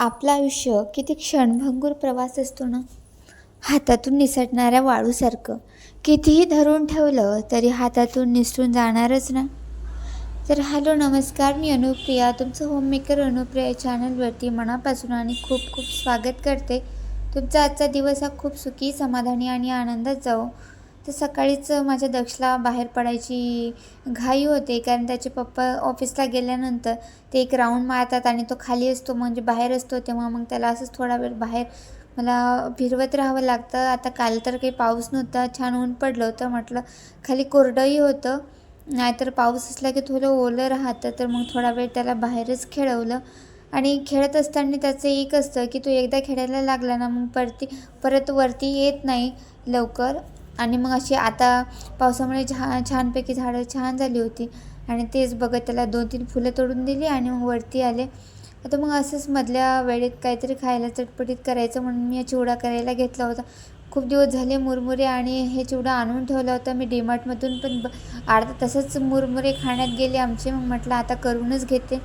आपलं आयुष्य किती क्षणभंगूर प्रवास असतो ना? हातातून निसटणाऱ्या वाळूसारखं. कितीही धरून ठेवलं तरी हातातून निसटून जाणारच ना? तर हॅलो नमस्कार. मी अनुप्रिया. तुमचं होममेकर अनुप्रिया चॅनलवरती मनापासून आणि खूप खूप स्वागत करते. तुमचा आजचा दिवस हा खूप सुखी समाधानी आणि आनंदात जाओ हो. तर सकाळीच माझ्या दक्षला बाहेर पडायची घाई होते. कारण त्याचे पप्पा ऑफिसला गेल्यानंतर ते एक राऊंड मारतात आणि तो खाली असतो म्हणजे बाहेर असतो. तेव्हा मग त्याला असंच थोडा वेळ बाहेर मला फिरवत राहावं लागतं. आता काल तर काही पाऊस नव्हता छान ऊन पडलं होतं. म्हटलं खाली कोरडंही होतं नाहीतर पाऊस असला की थोडं ओलं राहतं. तर मग थोडा वेळ त्याला बाहेरच खेळवलं. आणि खेळत असताना त्याचं एक असतं की तो एकदा खेळायला लागला ना मग परती परत वरती येत नाही लवकर. आणि मग अशी आता पावसामुळे छान छानपैकी झाडं छान झाली होती. आणि तेच बघत त्याला दोन तीन फुलं तोडून दिली आणि मग वरती आले. आता मग असंच मधल्या वेळेत काहीतरी खायला चटपटीत करायचं म्हणून मी चिवडा करायला घेतला होता. खूप दिवस झाले मुरमुरे आणि हे चिवडा आणून ठेवला होता. मी डीमार्टमधून पण ब अर्धा तसंच मुरमुरे खाण्यात गेले आमचे. मग म्हटलं आता करूनच घेते.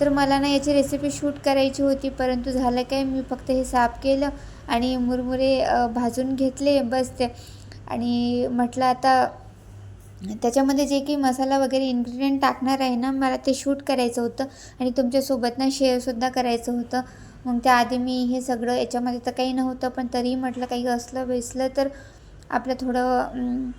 तर मला ना याची रेसिपी शूट करायची होती. परंतु झालं काय? मी फक्त हे साफ केलं आणि मुरमुरे भाजून घेतले. बस ते. आणि म्हटलं आता त्याच्यामध्ये जे काही मसाला वगैरे इन्ग्रेडियंट टाकणार आहे ना मला ते शूट करायचं होतं आणि तुमच्यासोबत ना शेअरसुद्धा करायचं होतं. मग त्याआधी मी हे सगळं याच्यामध्ये तर काही नव्हतं पण तरी म्हटलं काही असलं बेसलं तर आपलं थोडं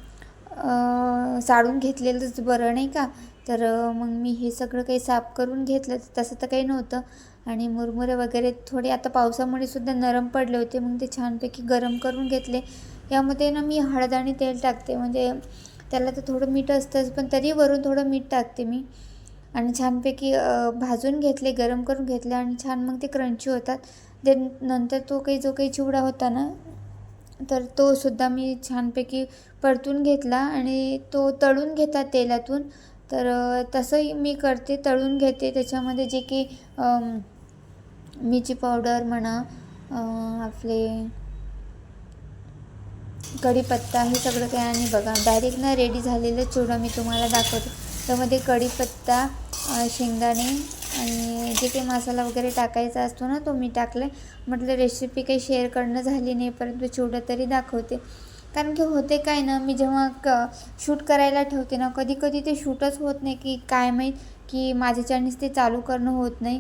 साडून घेतलेलंच बरं नाही का? तर मग मी हे सगळं काही साफ करून घेतलं तसं तर काही नव्हतं. आणि मुरमुरे वगैरे थोडे आता पावसामुळे सुद्धा नरम पडले होते मग ते छानपैकी गरम करून घेतले. यामध्ये ना मी हळद आणि तेल टाकते. म्हणजे त्याला तर थोडं मीठ असतंच पण तरी वरून थोडं मीठ टाकते मी. आणि छानपैकी भाजून घेतले गरम करून घेतले आणि छान मग ते क्रंची होतात. दे नंतर तो काही जो काही चिवडा होता ना तर तो सुद्धा मी छानपैकी परतून घेतला आणि तो तळून घेतात तेलातून. तर तसंही मी करते तळून घेते. त्याच्यामध्ये जे की मिरची पावडर म्हणा आपले कढीपत्ता हे सगळं काही आणि बघा डायरेक्ट ना रेडी झालेलं चिवडा मी तुम्हाला दाखवते. त्यामध्ये कढीपत्ता शेंगदाणे आणि जे काही मसाला वगैरे टाकायचा असतो ना तो मी टाकला म्हटलं रेसिपी काही शेअर करणं झाली नाही परंतु चिवडा तरी दाखवते. कारण की होते काय ना मी जेव्हा क शूट करायला ठेवते ना कधी कधी ते शूटच होत नाही की काय माहीत की माझ्याच्यानेच ते चालू करणं होत नाही.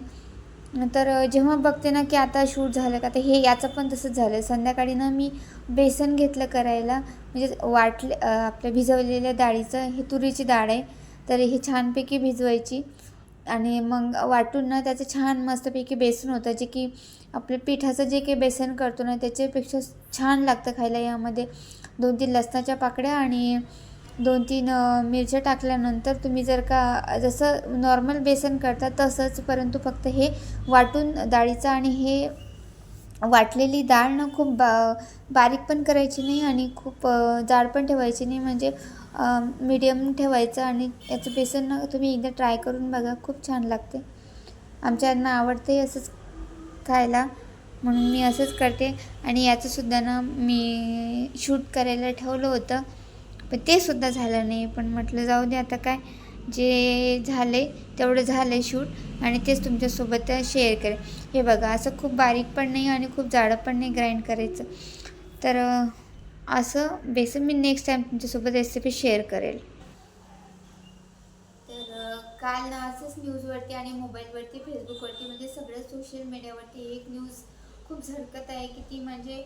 तर जेव्हा बघते ना की आता शूट झालं का तर हे याचं पण तसंच झालं संध्याकाळी ना मी बेसन घेतलं करायला. म्हणजे वाटले आपल्या भिजवलेल्या डाळीचं हे तुरीची डाळ आहे. तर हे छानपैकी भिजवायची. आणि मग वाटून ना त्याचं छान मस्तपैकी बेसन होतं. जे की आपलं पिठाचं जे काही बेसन करतो ना त्याच्यापेक्षा छान लागतं खायला यामध्ये. दोन तीन लसणाच्या पाकड्या आणि दोन तीन मिरच्या टाकल्यानंतर तुम्ही जर का जसं नॉर्मल बेसन करता तसंच परंतु फक्त हे वाटून डाळीचं आणि हे वाटलेली डाळ ना खूप बा बारीक पण करायची नाही आणि खूप जाड पण ठेवायची नाही. म्हणजे मीडियम ठेवायचं आणि याचं बेसन तुम्ही एकदा ट्राय करून बघा. खूप छान लागते. आमच्यांना आवडते असंच खायला. म्हणून मी असंच करते. आणि याचंसुद्धा ना मी शूट करायला ठेवलं होतं. पण ते सुद्धा झालं नाही. पण म्हटलं जाऊ दे आता काय जे झाले तेवढं झालं आहे शूट आणि तेच तुमच्यासोबत शेअर करेल हे बघा असं खूप बारीक पण नाही आणि खूप जाडं पण नाही ग्राइंड करायचं. तर असं बेसन मी नेक्स्ट टाईम तुमच्यासोबत रेसिपी शेअर करेल. तर काल ना असंच न्यूजवरती आणि मोबाईलवरती फेसबुकवरती म्हणजे सगळ्या सोशल मीडियावरती एक न्यूज खूप झळकत आहे की ती म्हणजे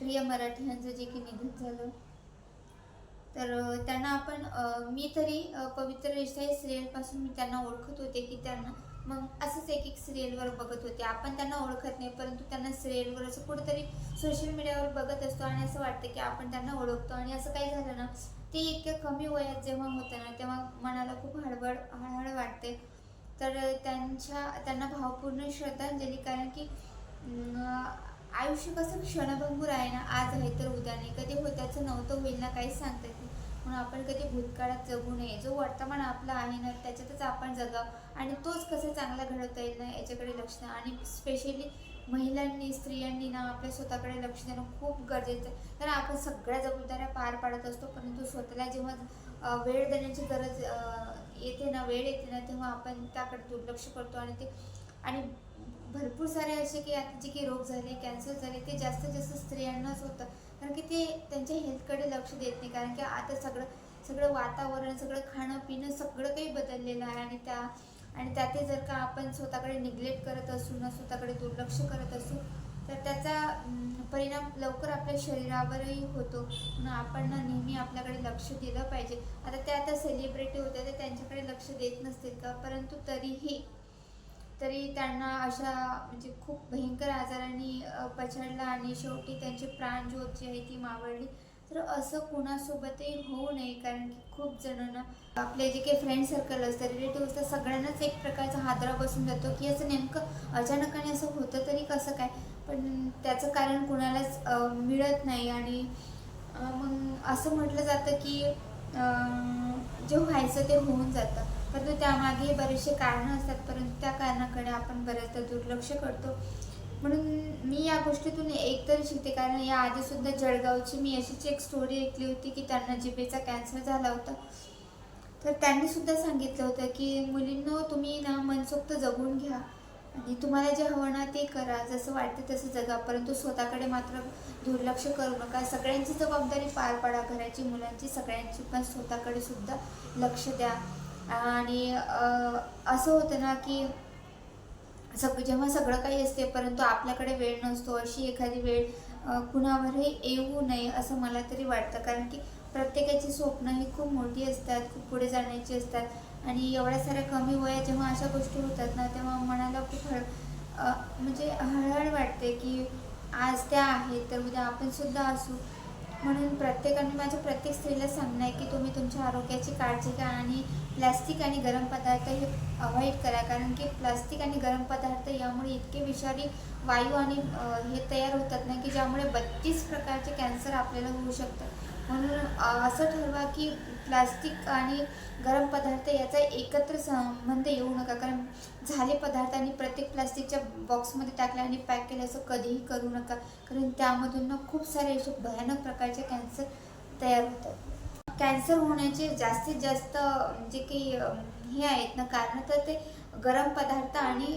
प्रिय मराठ्यांचं जे की निधन झालं. तर त्यांना आपण मी तरी पवित्र रिश्ता या सिरियलपासून मी त्यांना ओळखत होते की त्यांना मग असंच एक एक सिरियलवर बघत होते. आपण त्यांना ओळखत नाही परंतु त्यांना सिरियलवर असं कुठंतरी सोशल मीडियावर बघत असतो आणि असं वाटतं की आपण त्यांना ओळखतो. आणि असं काही झालं ना ते इतक्या कमी वयात जेव्हा होतं ना तेव्हा मनाला खूप हळबड हळहळ वाटते. तर त्यांच्या त्यांना भावपूर्ण श्रद्धांजली कारण की आयुष्य कसं क्षणभंगूर आहे ना आज आहे तर उद्या नाही. कधी होत्याचं नव्हतं होईल ना काहीच सांगता येत नाही. म्हणून आपण कधी भूतकाळात जगू नये. जो वर्तमान आपला आहे ना त्याच्यातच आपण जगावं आणि तोच कसं चांगला घडवता येईल ना याच्याकडे लक्ष द्या. आणि स्पेशली महिलांनी स्त्रियांनी ना आपल्या स्वतःकडे लक्ष देणं खूप गरजेचं आहे. कारण आपण सगळ्या जबाबदाऱ्या पार पाडत असतो परंतु स्वतःला जेव्हा वेळ देण्याची गरज येते ना वेळ येते ना तेव्हा आपण त्याकडे दुर्लक्ष करतो आणि ते आणि भरपूर भरपूर सारे असे की आता जे काही रोग झाले कॅन्सर झाले ते जास्तीत जास्त स्त्रियांनाच होतं. की ते त्यांच्या हेल्थकडे लक्ष देत नाही. कारण की आता सगळं सगळं वातावरण सगळं खाणं पिणं सगळं काही बदललेलं आहे. आणि त्या आणि त्यातही जर का आपण स्वतःकडे निग्लेक्ट करत असू ना स्वतःकडे दुर्लक्ष करत असू तर त्याचा परिणाम लवकर आपल्या शरीरावरही होतो. म्हणून आपण ना नेहमी आपल्याकडे लक्ष दिलं पाहिजे. आता त्या आता सेलिब्रिटी होत्या तर त्यांच्याकडे लक्ष देत नसतील का? परंतु तरीही तरी त्यांना अशा म्हणजे खूप भयंकर आजाराने पछडला पछाडला आणि शेवटी त्यांचे प्राणज्योत जी आहे ती मावळली. तर असं कुणासोबतही होऊ नये कारण की खूप जणांना आपले जे काही फ्रेंड सर्कल असतं रिलेटिव्ह असतात सगळ्यांनाच एक प्रकारचा हादरा बसून जातो की असं नेमकं अचानकाने असं होतं तरी कसं काय? पण त्याचं कारण कुणालाच मिळत नाही आणि मग असं म्हटलं जातं की जे व्हायचं ते होऊन जातं. परंतु त्यामागे बरेचसे कारणं असतात परंतु त्या कारणाकडे आपण बऱ्याचदा दुर्लक्ष करतो. म्हणून मी या गोष्टीतून एक तरी शिकते. कारण या आधीसुद्धा जळगावची मी अशीच एक स्टोरी ऐकली होती की त्यांना जिबेचा कॅन्सर झाला होता. तर त्यांनी सुद्धा सांगितलं होतं की मुलींनो तुम्ही ना मनसोक्त जगून घ्या. आणि तुम्हाला जे हवं ना ते करा. जसं वाटतं तसं जगा. परंतु स्वतःकडे मात्र दुर्लक्ष करू नका. सगळ्यांची जबाबदारी पार पाडा. घराची मुलांची सगळ्यांची पण स्वतःकडे सुद्धा लक्ष द्या. आणि अं, असं होतं ना की सग जेव्हा सगळं काही असते परंतु आपल्याकडे वेळ नसतो अशी एखादी वेळ कुणावरही येऊ नये असं मला तरी वाटतं. कारण की प्रत्येकाची स्वप्न ही खूप मोठी असतात खूप पुढे जाण्याची असतात. आणि एवढ्या साऱ्या कमी वयात जेव्हा अशा गोष्टी होतात ना तेव्हा मनाला खूप हळ म्हणजे हळहळ वाटते की आज त्या आहेत तर उद्या आपण सुद्धा असू. म्हणून प्रत्येकाने माझ्या प्रत्येक स्त्रीला सांगणं आहे की तुम्ही तुमच्या आरोग्याची काळजी घ्या आणि प्लास्टिक आणि गरम पदार्थ हे अवॉइड करा. कारण की प्लास्टिक आणि गरम पदार्थ यामुळे इतके विषारी वायू आणि हे तयार होतात ना की ज्यामुळे बत्तीस प्रकारचे कॅन्सर आपल्याला होऊ शकतात. म्हणून असं ठरवा की प्लास्टिक आणि गरम पदार्थ याचा एकत्र संबंध येऊ नका. कारण झाले पदार्थ आणि प्रत्येक प्लास्टिकच्या बॉक्समध्ये टाकले आणि पॅक केले असं कधीही करू नका. कारण त्यामधून ना खूप सारे असे भयानक प्रकारचे कॅन्सर तयार होतात. कॅन्सर होण्याचे जास्तीत जास्त जे काही हे आहेत ना कारण तर ते गरम पदार्थ आणि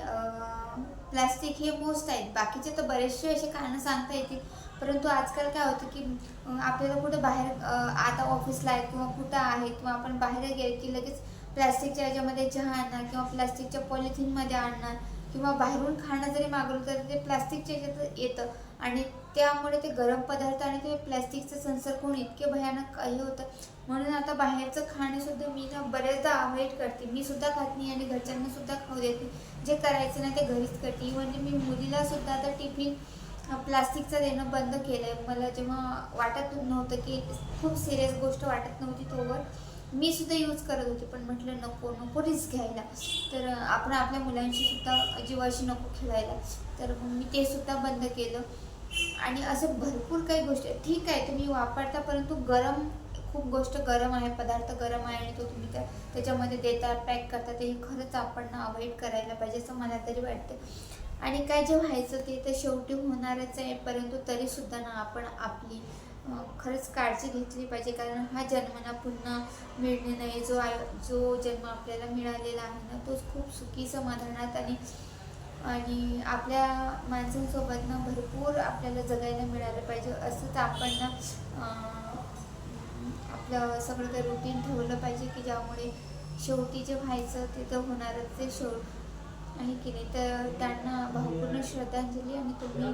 प्लास्टिक हे मोस्ट आहेत. बाकीचे तर बरेचसे असे कारणं सांगता येतील. परंतु आजकाल काय होतं की आपल्याला कुठं बाहेर आता ऑफिसला आहे किंवा कुठं आहे किंवा आपण बाहेर गेले की लगेच प्लॅस्टिकच्या याच्यामध्ये चहा आणणार किंवा प्लॅस्टिकच्या पॉलिथिनमध्ये आणणार किंवा बाहेरून खाणं जरी मागवलं तरी ते प्लॅस्टिकच्या याच्यात येतं. आणि त्यामुळे ते गरम पदार्थ आणि ते प्लॅस्टिकचं संसर्ग होऊन इतके भयानक हे होतं. म्हणून आता बाहेरचं खाणेसुद्धा मी ना बऱ्याचदा अवॉइड करते. मी सुद्धा खात नाही आणि घरच्यांना सुद्धा खाऊ देते जे करायचं ना ते घरीच करते. म्हणजे मी मुलीला सुद्धा आता टिफिन प्लास्टिकचं देणं बंद केलं आहे मला जेव्हा वाटत नव्हतं की खूप सिरियस गोष्ट वाटत नव्हती तोवर मी सुद्धा यूज करत होते. पण म्हटलं नको नको रिस्क घ्यायला. तर आपण आपल्या मुलांशी सुद्धा जीवाशी नको खेळायला. तर मी ते सुद्धा बंद केलं. आणि असं भरपूर काही गोष्टी ठीक आहे तुम्ही वापरता परंतु गरम खूप गोष्ट गरम आहे. पदार्थ गरम आहे आणि तो तुम्ही त्या त्याच्यामध्ये देता पॅक करता ते खरंच आपण अवॉइड करायला पाहिजे असं मला तरी वाटतं. आणि काय जे व्हायचं ते तर शेवटी होणारच आहे परंतु तरीसुद्धा ना आपण आपली खरंच काळजी घेतली पाहिजे. कारण हा जन्मना पुन्हा मिळणे नाही. जो आय जो जन्म आपल्याला मिळालेला आहे ना तोच खूप सुखी समाधानात आणि आणि आपल्या माणसांसोबत ना भरपूर आपल्याला जगायला मिळालं पाहिजे. असंच आपण ना आपलं सगळं काही रुटीन ठेवलं पाहिजे की ज्यामुळे शेवटी जे व्हायचं ते तर होणारच ते शेव आहे की नाही तर त्यांना भावपूर्ण श्रद्धांजली आणि तुम्ही